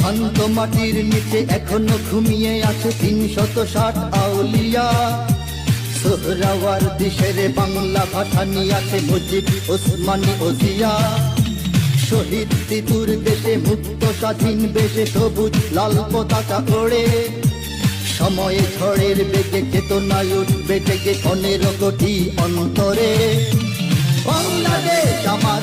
শান্ত মাটির নিচে এখনও ঘুমিয়ে আছে তিনশত ষাট আউলিয়া। সোহরাওয়ার দিশের বাংলা ভাষা নিয়ে আছে মুজিব ওসমানী ওজিয়া শহীদ তিতুর দেশে মুক্ত স্বাধীন বেশে সবুজ লাল পতাকা ওড়ে। সময়ে ঝড়ের বেগে চেতনায় উঠবে পনেরো কোটি অন্তরে। বাংলাদেশ আমার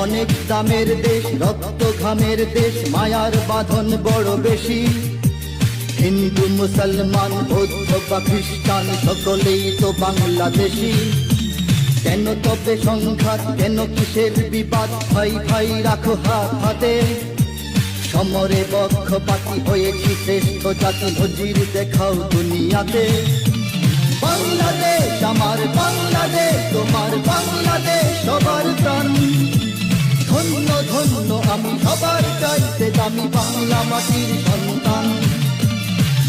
অনেক দামের দেশ, রক্ত ঘামের দেশ, মায়ার বাঁধন বড় বেশি। হিন্দু, মুসলমান, বৌদ্ধ বা খ্রিস্টান, সকলেই তো বাংলাদেশি। কেন তবে সংঘাত, কেন কিসের বিবাদ? ভাই ভাই, রাখো হাত হাতে। সমরে পক্ষপাতি হয়েছি, শ্রেষ্ঠ জাতি নজির দেখাও দুনিয়াতে। বাংলাদেশ আমার দামি বাংলা মাটির সন্তান।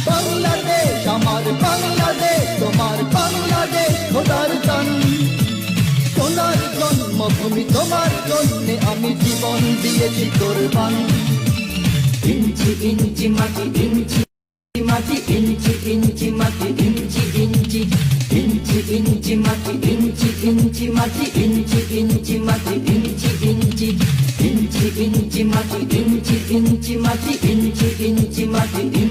বাংলাদেশ আমার বাংলাদেশ, তোমার বাংলাদেশ খোদার গান সোনার জন্মভূমি, তোমার জন্যে আমি জীবন দিয়েছি কোরবান। ইঞ্চি ইঞ্চি মাটি ইঞ্চি মাটি, ইঞ্চি ইঞ্চি মাটি, ইঞ্চি ইঞ্চি। ইঞ্চি ইঞ্চি মাটি, ইঞ্চি ইঞ্চি মাটি, ইঞ্চি ইঞ্চি মাটি, ইঞ্চি। ইঞ্চি মাটি ইঞ্চি ইঞ্চি মাটি ইঞ্চি ইঞ্চি মাটি ইঞ্চি ইঞ্চি